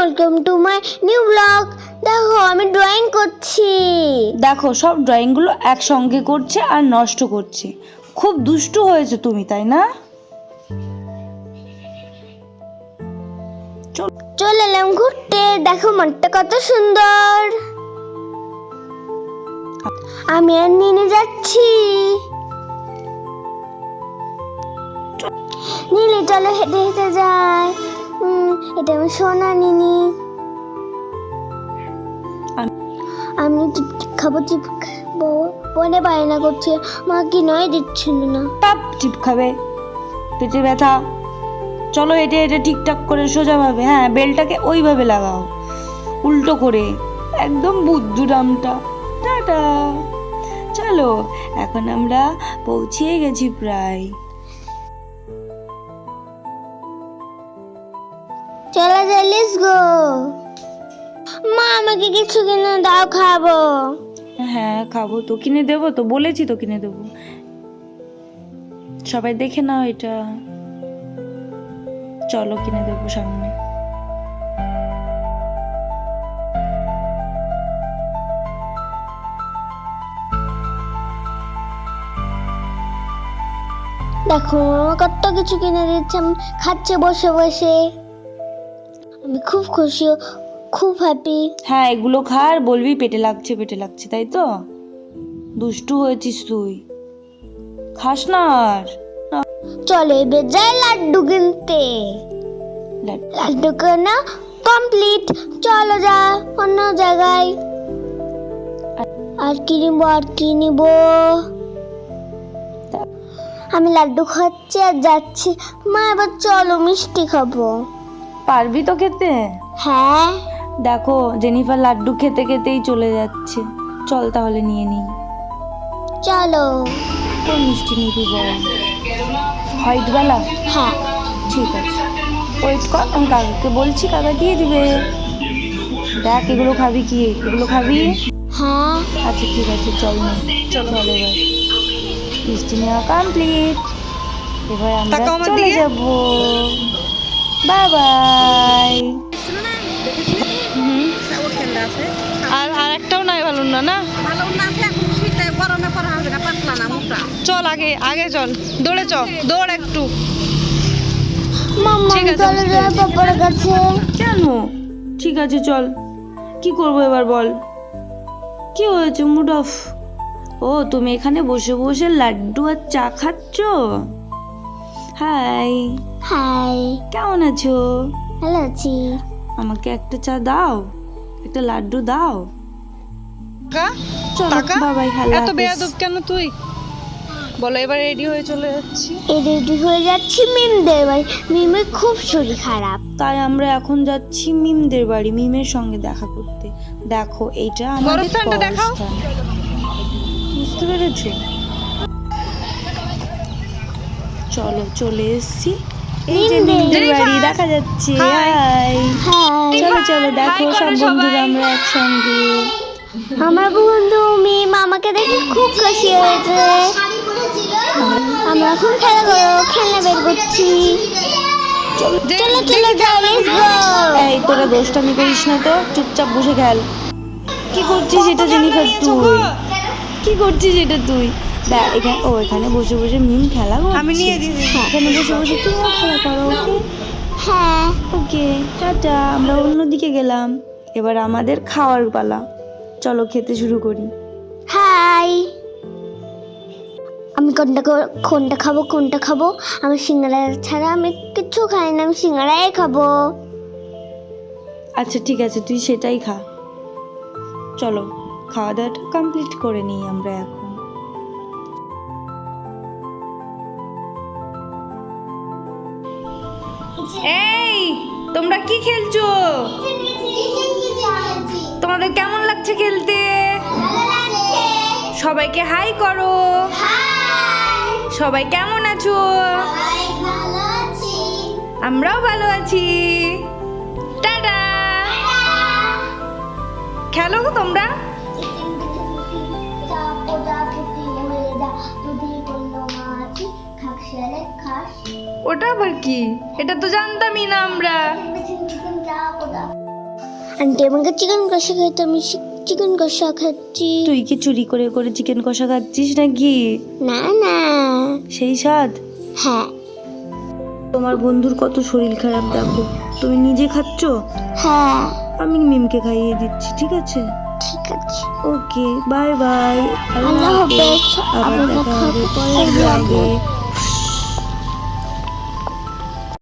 Welcome to my new blog দেখো আমি drawing করছি। দেখো সব ড্রয়িংগুলো একসঙ্গে করছে আর নষ্ট করছে। খুব দুষ্টু হয়েছে তুমি তাই না? চলে। এলাম ঘুরতে। দেখো মনটা কত সুন্দর। আমি আর নিনে যাচ্ছি। নীলে চলো হেঁটে হেঁটে উম, এটা আমার সোনা নিনি। আম- আমি চিপ চিপ খাব? চিপ বলে বায়না করছে। মা কি নয় দিচ্ছিল না। টাপ টিপ খাবে। পেটে ব্যথা। চলো হেঁটে হেঁটে ঠিকঠাক করে সোজাভাবে হ্যাঁ বেলটাকে ওইভাবে লাগাও। উল্টো করে। একদম বুদ্ধুরামটা। টাটা। চলো এখন আমরা পৌঁছিয়ে গেছি প্রায়। গো। মা আমাকে কিছু কিনে দাও খাব। হ্যাঁ খাব। তো কিনে দেবো তো বলেছি তো কিনে দেবো। সবাই দেখে নাও এটা। চলো কিনে দেবো সামনে। দেখো কত কিছু কিনে দিচ্ছে খাচ্ছে বসে বসে। আমি খুব খুশি খুব হ্যাপি হ্যাঁ এগুলো খা আর বলবি পেটে লাগছে পেটে লাগছে তাই তো? দুষ্টু হয়েছিস তুই। খাস না আর। চলো এবার যাই লাড্ডু কিনতে। লাড- লাড্ডু কেনা কমপ্লিট চলো যা অন্য জায়গায়। আর কি নিবো আর কি নিবো? আমি লাড্ডু খাচ্ছি আর যাচ্ছি। মা এবার চলো মিষ্টি খাব। পারবি তো খেতে? হ্যাঁ। দেখো জেনিফার লাড্ডু খেতে খেতেই চলে যাচ্ছে। চল তাহলে নিয়ে নিই। চলো। কোন মিষ্টি নিবি বল। হোয়াইট বেলা? হ্যাঁ। ঠিক আছে। ওয়েট কর আমি কাকাকে বলছি কাকা দিয়ে দিবে। দেখ এগুলো খাবি কি? এগুলো খাবি? হ্যাঁ। আচ্ছা ঠিক আছে চল না। চল এবার। মিষ্টি নেওয়া কমপ্লিট এবার আমরা চলে যাব। বাই বাই আর আর একটাও নাই ভালো না না? চল আগে আগে চল। দৌড়ে চল দৌড় একটু। ঠিক আছে, কেন? ঠিক আছে চল। কি করব এবার বল? কি হয়েছে মুড অফ? ও তুমি এখানে বসে বসে লাড্ডু আর চা খাচ্ছ? হাই। হাই। কেমন আছো? ভালো আছি। আমাকে একটা চা দাও একটা লাড্ডু দাও। কা? টাকা? বাবাই হাল্লা এত বেয়াদব কেন তুই? বলো এবার রেডি হয়ে চলে যাচ্ছি। রেডি হয়ে যাচ্ছি মিমদের বাড়ি। মিমের খুব শরীর খারাপ। তাই আমরা এখন যাচ্ছি মিমদের বাড়ি মিমের সঙ্গে দেখা করতে। দেখো এইটা আমাদের দেখাও। বুঝতে পেরেছ? চলো চলে এসেছি। এই যে বাড়ি দেখা যাচ্ছে. হাই চলো চলো দেখো সব বন্ধুরা আমরা একসঙ্গে। আমার বন্ধু মিম আমাকে দেখে খুব খুশি হয়েছে। আমরা এখন খেলা করো খেলনা বের করছি। চলো চলো যাই লেটস গো এই তোরা দোষটামি করিস না তো চুপচাপ বসে খেল। কি করছিস এটা জেনিফার তুই? কি করছিস এটা তুই? এখানে ও এখানে বসে বসে মিম খেলা করছে। আমি নিয়ে দিয়েছি। হ্যাঁ, এখানে বসে বসে তুমিও খেলা করো ওকে? হ্যাঁ। ওকে টাটা আমরা অন্যদিকে গেলাম। এবার আমাদের খাওয়ার পালা। চলো খেতে শুরু করি। হাই। আমি কোনটা কোনটা খাব কোনটা খাব? আমি সিঙ্গারা ছাড়া আমি কিচ্ছু খাই না আমি সিঙ্গারাই খাব। আচ্ছা ঠিক আছে তুই সেটাই খা। চলো খাওয়া দাওয়াটা কমপ্লিট করে নিই আমরা এখন। এই, তোমরা কি খেলছো? তোমাদের কেমন লাগছে খেলতে? সবাইকে হাই করো। সবাই কেমন আছো? আমরাও ভালো আছি। টাটা। খেলো তোমরা। ওটা আবার কি? এটা তো জানতামই না আমরা। আন্টি আমাকে চিকেন কষা খেতে আমি চিকেন কষা খাচ্ছি। তুই কি চুরি করে করে চিকেন কষা খাচ্ছিস নাকি? না না। সেই স্বাদ? হ্যাঁ। তোমার বন্ধুর কত শরীর খারাপ দেখো। তুমি নিজে খাচ্ছ? হ্যাঁ। আমি মিমকে খাইয়ে দিচ্ছি ঠিক আছে? ঠিক আছে। Okay bye bye. আল্লাহ হাফেজ। আবার দেখা হবে। পরের ব্লগে